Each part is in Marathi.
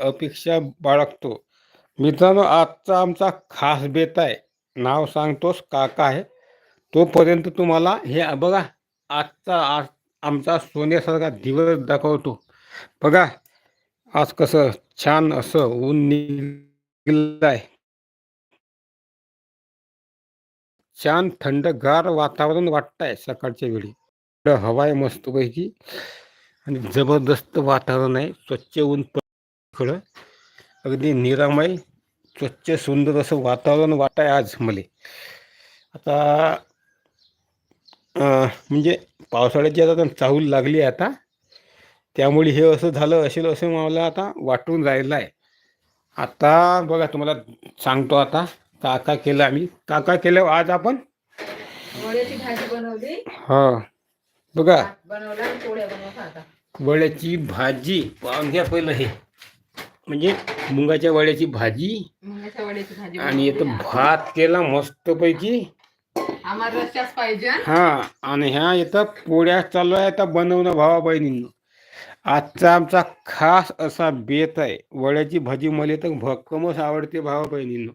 अपेक्षा बाळगतो. मित्रांनो आजचा आमचा खास बेत आहे. नाव सांगतोस काका आहे. तोपर्यंत तुम्हाला हे बघा आजचा आज आमचा सोन्यासारखा दिवस दाखवतो. बघा आज कसं छान असं ऊन निघलं आहे छान थंडगार वातावरण वाटतंय सकाळच्या वेळी. हवा आहे मस्तपैकी. आणि जबरदस्त वातावरण आहे. स्वच्छ ऊन खडं अगदी निरामय स्वच्छ सुंदर असं वातावरण आहे आज मले. आता म्हणजे पावसाळ्याची आता चाहूल लागली आहे आता. त्यामुळे हे असं झालं असेल असं मला आता वाटून राहिलं आहे. आता बघा तुम्हाला सांगतो आता काका केलं आम्ही. काका केलं आज आपण वड्याची भाजी बनवली. हा बघा. वड्याची भाजी पाहून घ्या पहिलं हे. म्हणजे मुंगाच्या वड्याची भाजी मुंगाच्या वड्याची भाजी आणि. इथं भात केला मस्तपैकी. आम्हाला रस्त्याच पाहिजे. हं? आणि ह्या इथं पोळ्या चालू आहे आता बनवणं भावा बहिणींनो. आजचा आमचा खास असा बेत आहे. वड्याची भाजी मला तर भक्कमच आवडते भावा बहिणींनो.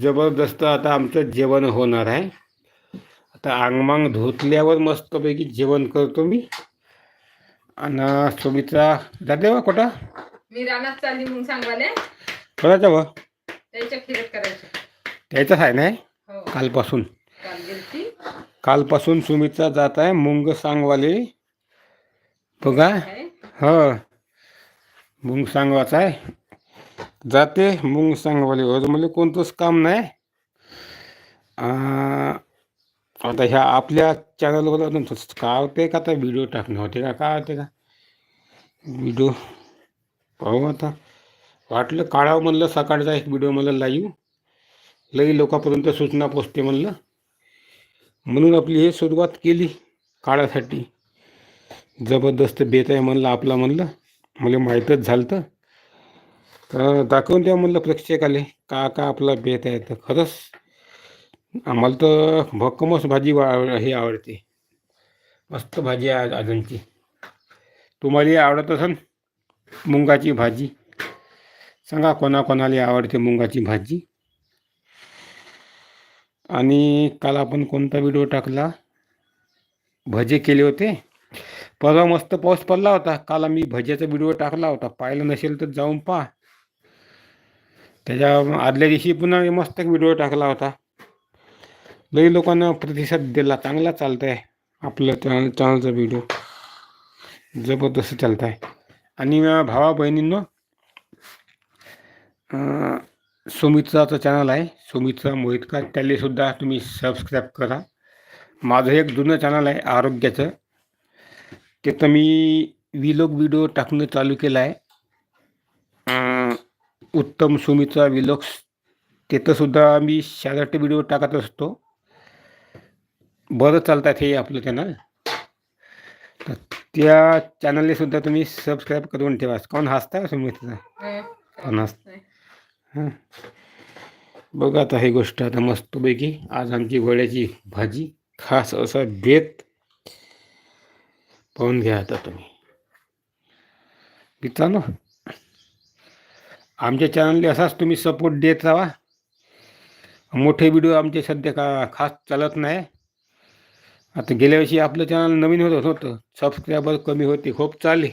जबरदस्त आता आमचं जेवण होणार आहे. आता अंगमांग धुतल्यावर मस्तपैकी जेवण करतो मी. आणि सुमित्रा जाते बा कुठं मी रानात चालली मग सांगवाले त्याच्या करायचे. त्याचंच आहे नाही? हो. कालपासून. काल गेलती. कालपासून सुमित्रा जात आहे मुंग सांगवाले. बघा. काय? हो. मुंग सांगवाच आहे. जाते मुंग सांगवाले. आज मला कोणतंच काम नाही. आ, आता ह्या आपल्या चॅनलवर अजून का होते का आता व्हिडिओ टाकणं होते का? काय होते का? व्हिडिओ पाहू आता. वाटलं काढावं म्हणलं सकाळचा एक व्हिडिओ मला लाईव्ह लई लोकांपर्यंत सूचना पोचते म्हणलं. म्हणून आपली हे सुरुवात केली काळासाठी. जबरदस्त बेत आहे म्हणलं आपला म्हणलं. मला माहीतच झालं तर दाखवून द्या म्हणलं प्रेक्षकाले का का आपला बेत आहे तर खरंच. आम्हाला तर भक्कमच भाजी वा हे आवडते. मस्त भाजी आहे अजूनची तुम्हालाही आवडत असेल मुंगाची भाजी. सांगा कोणाकोणाला आवडते मुंगाची भाजी. आणि काल आपण कोणता व्हिडिओ टाकला? भजे केले होते. परवा मस्त पाऊस पडला होता. काल आम्ही भज्याचा व्हिडिओ टाकला होता. पाहिलं नसेल तर जाऊन पहा. त्याच्या आदल्या दिवशी पुन्हा मस्त एक व्हिडिओ टाकला होता. लई लोकांना प्रतिसाद दिला. चांगला चालत आहे आपलं चॅनल चॅनलचा व्हिडिओ. जबरदस्त चालत आहे आणि भावा बहिणींनो सुमित्राचं चॅनल आहे. सुमित्रा मोहितकर त्यालासुद्धा तुम्ही सबस्क्राईब करा. माझं एक जुनं चॅनल आहे आरोग्याचं. तिथं मी विलोक व्हिडिओ टाकणं चालू केलं आहे. उत्तम सुमित्रा विलोक्स तिथंसुद्धा मी शाळेट व्हिडिओ टाकत असतो. बरं चालतात हे आपलं चॅनल तर त्या चॅनलला सुद्धा तुम्ही सबस्क्राईब करून ठेवा. कोण हसता सुमित्रा हं. कोण हसता हं. बघा आता ही गोष्ट आता मस्तपैकी आज आमची वड्याची भाजी खास असा बेत पाहून घ्या आता तुम्ही. मित्रांनो आमच्या चॅनलला असाच तुम्ही सपोर्ट देत राहा. मोठे व्हिडिओ आमचे सध्या का खास चालत नाही. आता गेल्या वर्षी आपलं चॅनल नवीन होत होतं. सबस्क्रायबर कमी होते खूप चालले.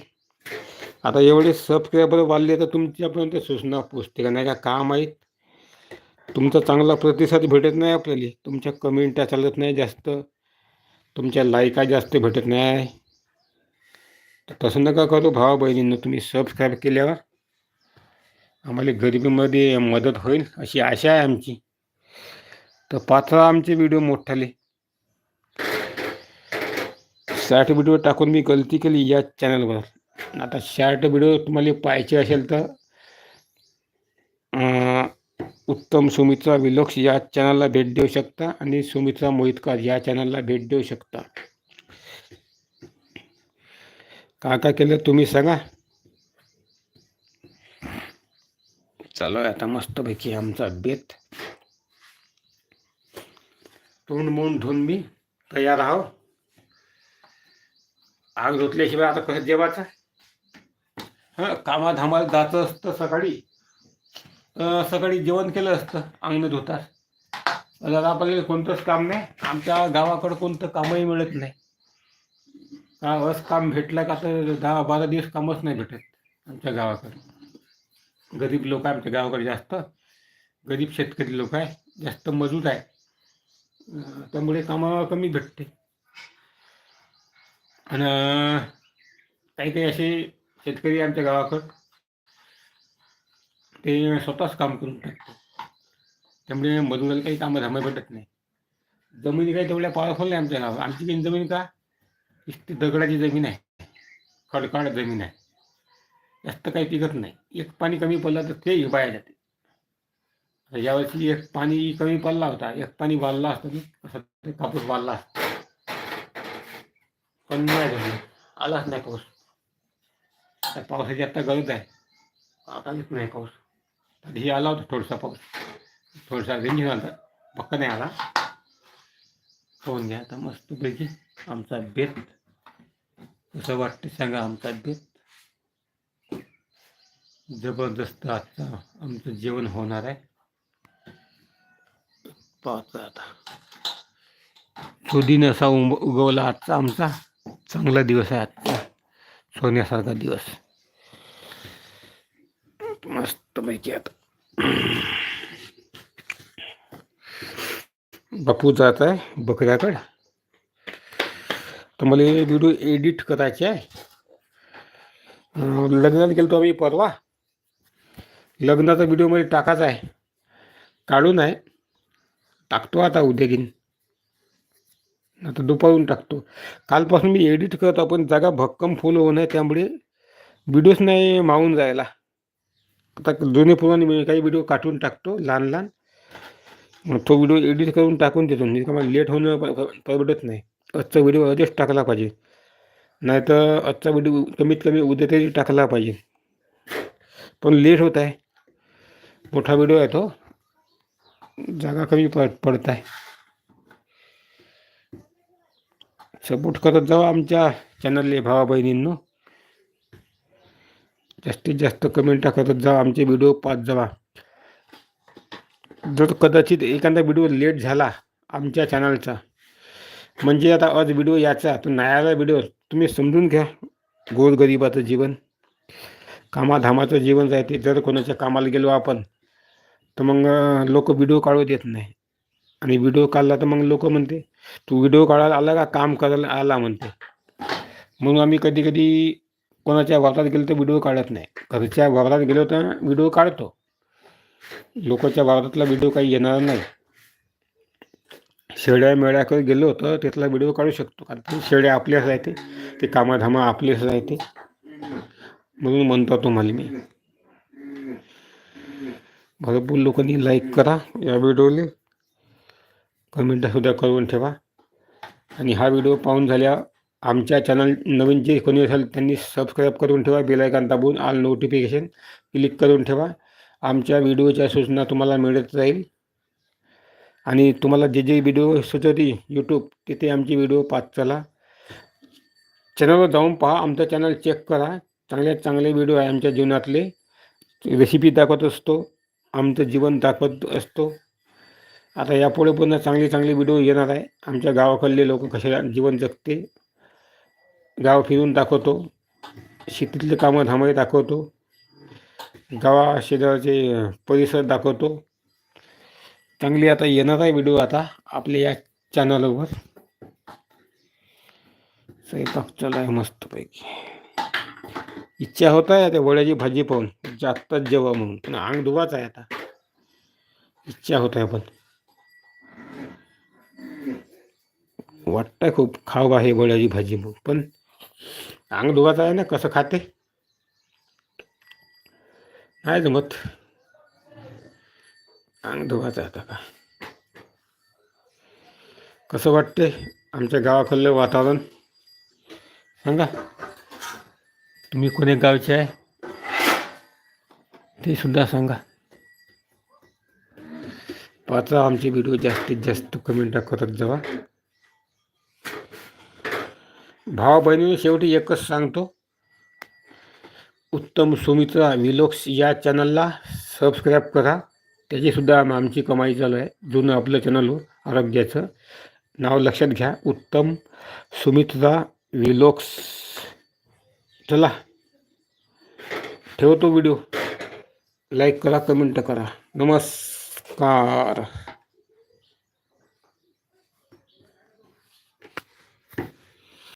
आता एवढे सबस्क्रायबर वाढले तर तुमच्यापर्यंत सूचना पोचते का? नाही का? काम आहेत. तुमचा चांगला प्रतिसाद भेटत नाही आपल्याला. तुमच्या कमेंट्या चालत नाही जास्त. तुमच्या लायका जास्त भेटत नाही. तर तसं नका करू भावा बहिणींना तुम्ही सबस्क्राईब केल्यावर आम्हाला गरिबीमध्ये मदत होईल अशी आशा आहे आमची. तर पाचवा आमचे व्हिडिओ मोठाले. शॉर्ट व्हिडिओ टाकून मी गलती केली या चॅनलवर. आता शॉर्ट व्हिडिओ तुम्हाला पाहायचे असेल तर उत्तम सुमित्रा विलोक्स या चॅनलला भेट देऊ शकता आणि सुमित्रा मोहितकर या चॅनलला भेट देऊ शकता. का काय केलं तुम्ही सांगा. चालू आहे आता मस्तपैकी आमचा बेत. तोंड मोंड धुवून मी तयार आहो. आग धुतल्याशिवाय आता कसं जेवायचं? हां कामाधामाला जायचं असतं सकाळी. सकाळी जेवण केलं असतं अंगण धुतात दादा आपल्याला कोणतंच काम नाही आमच्या गावाकडं कोणतं कामही मिळत नाही. का बस काम भेटलं का तर दहा बारा दिवस कामच नाही भेटत आमच्या गावाकडे. गरीब लोक आहे आमच्या गावाकडे जास्त. गरीब शेतकरी लोक आहे जास्त मजूर आहे. त्यामुळे कामं कमी भेटते. आणि काही काही असे शेतकरी आमच्या गावाकडं ते स्वतःच काम करून टाकतात. त्यामुळे मजुराला काही कामं धामं भेटत नाही. जमिनी काही तेवढ्या पॉवरफुल नाही आमच्या गावात. आमची काही जमीन का? नुसती दगडाची जमीन आहे. खडकाळ जमीन आहे. जास्त काही पिकत नाही. एक पाणी कमी पडलं तर ते वाया जाते यावर्षी एक पाणी कमी पडला होता. एक पाणी वाढला असतं कसं कापूस वाढला असतं. पण नाही झालं आलाच नाही पाऊस. आता पावसाची आता गरज आहे. आता येत नाही पाऊस. तरीही आला होता थोडासा पाऊस. थोडासा रेंज आला पक्का नाही आला. होऊन घ्या. आता मस्तपैकी आमचा बेत. कसं वाटते सांगा आमचा बेत. जबरदस्त आजचा आमचं जेवण होणार आहे. पाहता आता. सुदीन असा उम उगवला आजचा आमचा. चांगला दिवस आहे आजचा. सोन्यासारखा दिवस. मस्त पैकी आता. बापू जात आहे बकऱ्याकडं. तर मला हे व्हिडिओ एडिट करायचे आहे. लग्नात गेलो आम्ही परवा. लग्नाचा व्हिडिओमध्ये टाकायचा आहे. काढून आहे. टाकतो आता उद्या घेईन आता दुपारून टाकतो. कालपासून मी एडिट करतो पण जागा भक्कम फुल होऊन आहे त्यामुळे व्हिडिओच नाही मावून जायला. आता जुने पुराने मी काही व्हिडिओ काढून टाकतो लहान लहान. तो व्हिडिओ एडिट करून टाकून देतो. म्हणजे मला लेट होणं परवडत नाही. आजचा व्हिडिओ आधीच टाकला पाहिजे. नाहीतर आजचा व्हिडिओ कमीत कमी उद्या तरी टाकला पाहिजे. पण लेट होत आहे. मोठा व्हिडिओ आहे तो. जागा कमी पड पडत आहे. सपोर्ट करत जावा आमच्या चॅनलले भावा बहिणींनो. जास्तीत जास्त कमेंट करत जावा आमचे व्हिडिओ पाहत जावा. जर कदाचित एखादा व्हिडिओ लेट झाला आमच्या चॅनलचा म्हणजे आता आज व्हिडिओ याचा तर नायाला व्हिडिओ तुम्ही समजून घ्या. गोरगरिबाचं जीवन कामाधामाचं जीवन राहते जर कोणाच्या कामाला गेलो आपण तर मग लोक व्हिडिओ काढू देत नाही. आणि व्हिडिओ काढला तर मग लोक म्हणते तू व्हिडिओ काढायला आला का? काम करायला आला म्हणते. म्हणून आम्ही कधी कधी कोणाच्या वावरात गेलो तर व्हिडिओ काढत नाही. घरच्या वावरात गेलो तर व्हिडिओ काढतो. लोकांच्या वावरातला व्हिडिओ काही येणार नाही. शेळ्या मेळ्याकडे गेलो तर त्यातला व्हिडिओ काढू शकतो. कारण ते शेळ्या आपल्याच राहते. ते कामाधामा आपलेच राहते. म्हणून म्हणतो तुम्हाला मी. भरपूर लोकांनी लाईक करा या व्हिडिओले कमेंटसुद्धा करून ठेवा. आणि हा व्हिडिओ पाहून झाल्या आमच्या चॅनल नवीन जे कोणी असेल त्यांनी सबस्क्राईब करून ठेवा बेलायकॉन दाबून आल नोटिफिकेशन क्लिक करून ठेवा. आमच्या व्हिडिओच्या सूचना तुम्हाला मिळत राहील. आणि तुम्हाला जे जे व्हिडिओ सुचवते यूट्यूब तिथे आमचे व्हिडिओ पाहत चला. चॅनलवर जाऊन पहा आमचं चॅनल चेक करा. चांगले चांगले व्हिडिओ आहे आमच्या जीवनातले. रेसिपी दाखवत असतो. आमचं जीवन दाखवत असतो. आता यापुढे पुन्हा चांगले चांगले व्हिडिओ येणार आहे. आमच्या गावाकडले लोक कसे जीवन जगते गाव फिरून दाखवतो शेतीतले कामं धामळे दाखवतो गावा शेजारचे परिसर दाखवतो. चांगली आता येणार आहे व्हिडिओ आता आपल्या या चॅनलवर स्वयंपाक चालू आहे मस्तपैकी. इच्छा होत आहे त्या वड्याची भाजी पाहून जास्तच जेव्हा म्हणून. पण अंग धुवाच आहे आता. इच्छा होत आहे पण. वाटतंय खूप. खाऊ आहे गोळ्याची भाजी. मग पण अंग धुवाच आहे ना कसं खाते? नाही जमत. अंग धुवाच आहे आता का? कसं वाटते आमच्या गावाकडलं वातावरण? सांगा. तुम्ही कोणी गावचे आहे? ते सुद्धा सांगा. पाचा आमचे व्हिडिओ जास्तीत जास्त कमेंट करत जावा भाव बहिणी शेवटी एकच सांगतो. उत्तम सुमित्रा विलोक्स या चॅनलला सबस्क्राईब करा. त्याचीसुद्धा आमची कमाई चालू आहे. जुनं आपलं चॅनल हो, आरोग्याचं. नाव लक्षात घ्या. उत्तम सुमित्रा विलोक्स. चला. ठेवतो व्हिडिओ. लाईक करा कमेंट करा. नमस्कार.